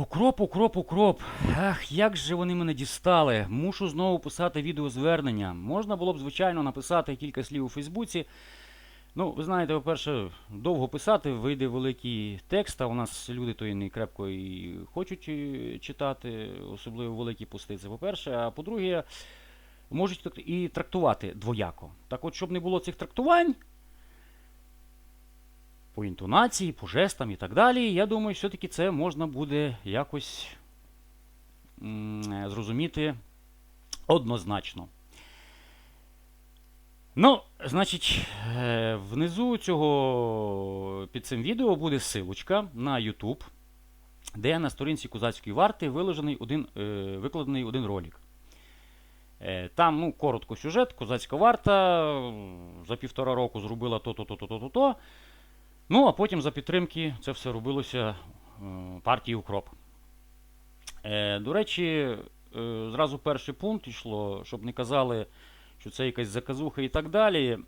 Укроп, укроп, укроп. Ах, як же вони мене дістали. Мушу знову писати відеозвернення. Можна було б, звичайно, написати кілька слів у Фейсбуці. Ну, ви знаєте, по-перше, довго писати, вийде великий текст, а у нас люди то і не крепко і хочуть е, читати, особливо великі пости. Це по-перше. А по-друге, можуть і трактувати двояко. Так от, щоб не було цих трактувань, по інтонації, по жестам і так далі. Я думаю, все-таки це можна буде якось зрозуміти однозначно. Ну, значить, е, внизу цього під цим відео буде силочка на YouTube, де на сторінці козацької варти виложений один, е, викладений один ролик. Е, Там, ну, коротко сюжет, козацька варта за півтора року зробила то-то, то-то, то-то, то. Ну, а потім за підтримки це все робилося е, партії Укроп. Е, До речі, е, зразу перший пункт йшло, щоб не казали, що це якась заказуха і так далі.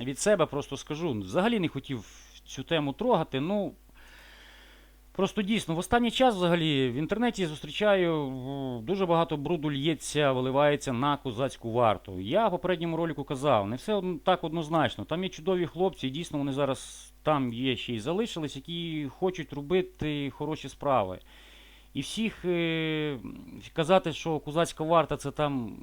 Від себе просто скажу, взагалі не хотів цю тему трогати. Ну, просто дійсно, в останній час взагалі в інтернеті зустрічаю дуже багато бруду лється, виливається на козацьку варту. Я в попередньому ролику казав, не все так однозначно. Там є чудові хлопці, і дійсно вони зараз там є ще й залишились, які хочуть робити хороші справи. І всіх е, казати, що козацька варта це там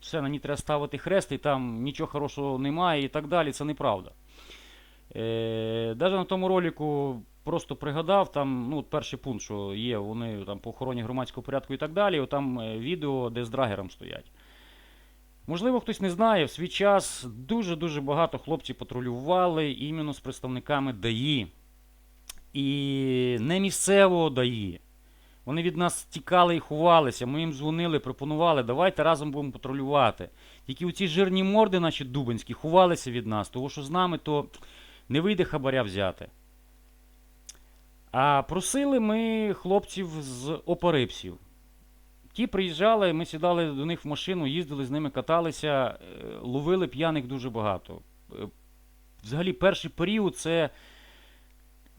все на ній треба ставити хрест, і там нічого хорошого немає і так далі, це неправда. Е, Даже на тому ролику просто пригадав, там, ну, перший пункт, що є, вони там по охороні громадського порядку і так далі, там е, відео, де з драгером стоять. Можливо, хтось не знає, в свій час дуже-дуже багато хлопців патрулювали іменно з представниками ДАІ. І не місцевого ДАІ. Вони від нас тікали і ховалися. Ми їм дзвонили, пропонували, давайте разом будемо патрулювати. Тільки оці жирні морди, наші дубинські, ховалися від нас, тому що з нами то не вийде хабаря взяти. А просили ми хлопців з опарипсів. Ті приїжджали, ми сідали до них в машину, їздили з ними, каталися, е, ловили п'яних дуже багато. Е, Взагалі, перший період це,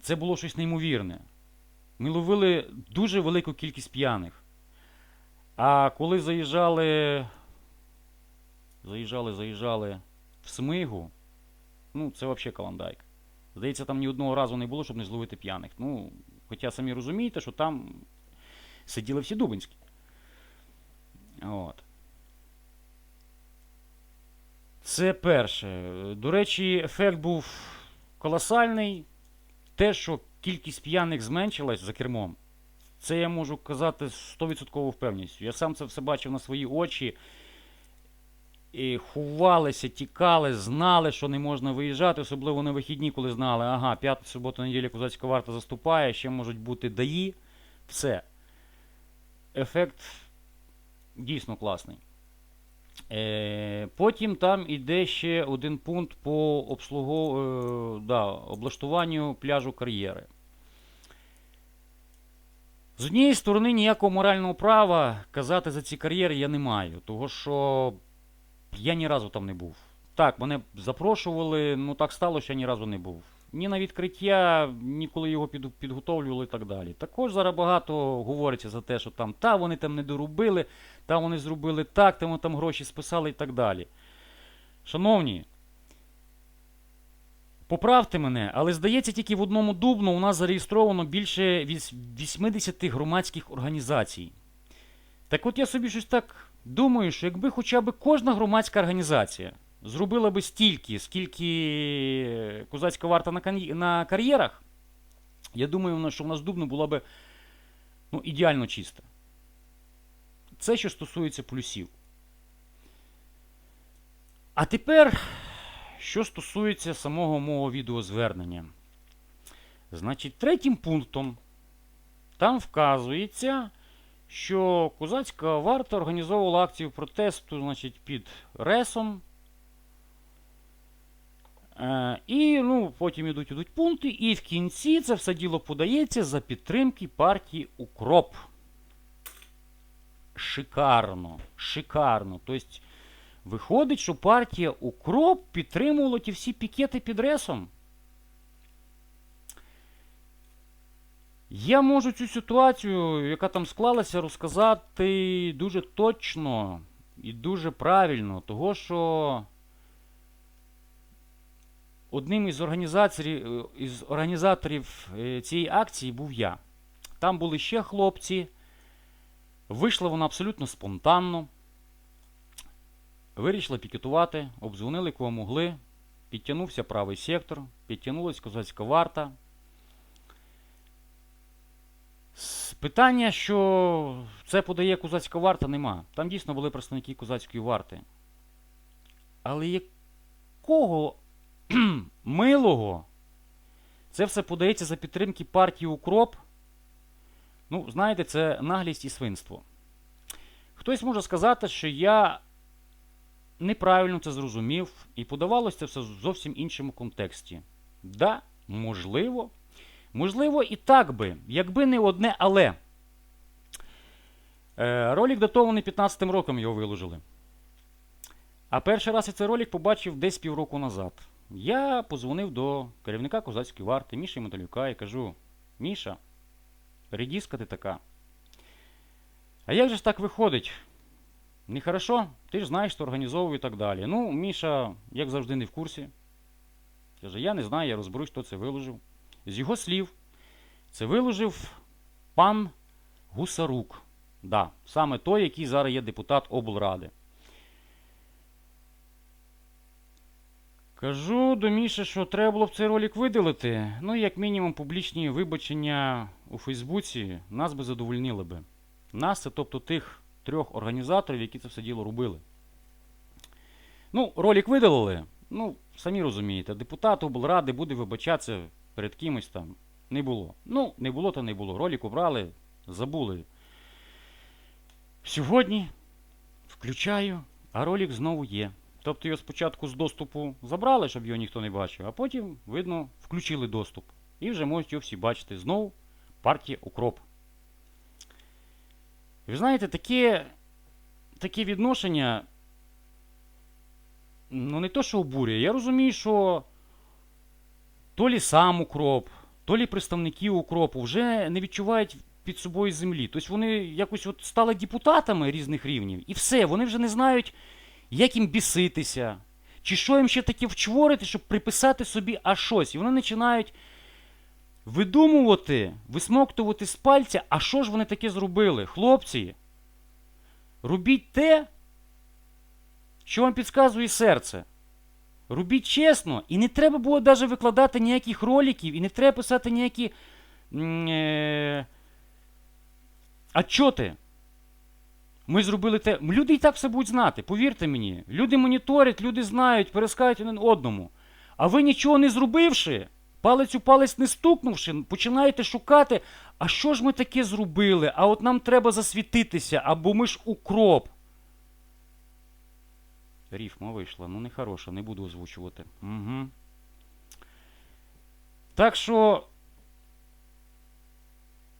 це було щось неймовірне. Ми ловили дуже велику кількість п'яних. А коли заїжджали, заїжджали, заїжджали в Смигу, ну, це взагалі каландайк. Здається, там ні одного разу не було, щоб не зловити п'яних. Ну, хоча самі розумієте, що там сиділи всі дубинські. От. Це перше. До речі, ефект був колосальний. Те, що кількість п'яних зменшилась за кермом, це я можу казати з 100% впевненістю. Я сам це все бачив на свої очі. І ховалися, тікали, знали, що не можна виїжджати, особливо на вихідні, коли знали, ага, п'ята субота, неділя козацька варта заступає, ще можуть бути даї. Все. Ефект дійсно класний. Е, потім там іде ще один пункт по обслугу, е, да, облаштуванню пляжу кар'єри. З однієї сторони, ніякого морального права казати за ці кар'єри я не маю, того що я ні разу там не був. Так, мене запрошували, ну так стало, що я ні разу не був. Ні на відкриття, ні коли його під, підготовлювали і так далі. Також зараз багато говориться за те, що там та вони там не доробили, та вони зробили так, та вони там гроші списали і так далі. Шановні, поправте мене, але здається, тільки в одному дубну у нас зареєстровано більше 80 громадських організацій. Так от я собі щось так думаю, що якби хоча б кожна громадська організація зробила би стільки, скільки козацька варта на, на кар'єрах, я думаю, що в нас дубно була би ну, ідеально чиста. Це що стосується плюсів. А тепер, що стосується самого мого відеозвернення. Значить, третім пунктом там вказується, що козацька варта організовувала акцію протесту значить, під Ресом. Е, і ну, потім ідуть ідуть пункти, і в кінці це все діло подається за підтримки партії Укроп. Шикарно, шикарно. Тобто, виходить, що партія Укроп підтримувала ті всі пікети під Ресом. Я можу цю ситуацію, яка там склалася, розказати дуже точно і дуже правильно, того що одним із організаторів, е, із організаторів е, цієї акції був я. Там були ще хлопці. Вийшла вона абсолютно спонтанно. Вирішила пікетувати, обдзвонили кого могли. Підтягнувся правий сектор, підтягнулась козацька варта. Питання, що це подає козацька варта, нема. Там дійсно були представники козацької варти. Але якого милого це все подається за підтримки партії Укроп? Ну, знаєте, це наглість і свинство. Хтось може сказати, що я неправильно це зрозумів, і подавалося це все в зовсім іншому контексті. Да, можливо. Можливо, і так би, якби не одне але. Е, ролик датований 15-м роком його виложили. А перший раз я цей ролик побачив десь півроку назад. Я позвонив до керівника козацької варти Міші Металюка і кажу: Міша, редіска ти така. А як же ж так виходить? Нехорошо, ти ж знаєш, що організовую і так далі. Ну, Міша, як завжди, не в курсі. Каже, я не знаю, я розберусь, хто це виложив. З його слів, це виложив пан Гусарук. Да, саме той, який зараз є депутат облради. Кажу до Міші, що треба було б цей ролик видалити. Ну, як мінімум, публічні вибачення у Фейсбуці нас би задовольнили би. Нас, це тобто тих трьох організаторів, які це все діло робили. Ну, ролик видалили. Ну, самі розумієте, депутат облради буде вибачатися перед кимось там. Не було. Ну, не було, то не було. Ролик убрали, забули. Сьогодні включаю, а ролик знову є. Тобто його спочатку з доступу забрали, щоб його ніхто не бачив, а потім, видно, включили доступ. І вже можуть його всі бачити. Знову партія Укроп. Ви знаєте, таке, таке відношення. Ну, не то, що обурює. Я розумію, що то лі сам укроп, то лі представники укропу вже не відчувають під собою землі. Тобто вони якось от стали депутатами різних рівнів, і все, вони вже не знають, як їм біситися, чи що їм ще таке вчворити, щоб приписати собі аж щось. І вони починають видумувати, висмоктувати з пальця, а що ж вони таке зробили? Хлопці, робіть те, що вам підказує серце. Робіть чесно, і не треба було навіть викладати ніяких роликів, і не треба писати ніякі е, отчоти. Ми зробили те. Люди і так все будуть знати, повірте мені. Люди моніторять, люди знають, перескають один одному. А ви нічого не зробивши, палець у палець не стукнувши, починаєте шукати, а що ж ми таке зробили? А от нам треба засвітитися, або ми ж укроп. Ріфма вийшла, ну нехороша, не буду озвучувати. Угу. Так що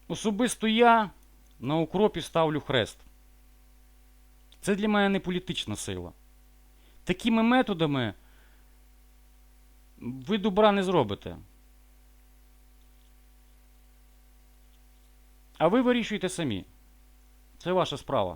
особисто я на укропі ставлю хрест. Це для мене не політична сила. Такими методами ви добра не зробите. А ви вирішуєте самі. Це ваша справа.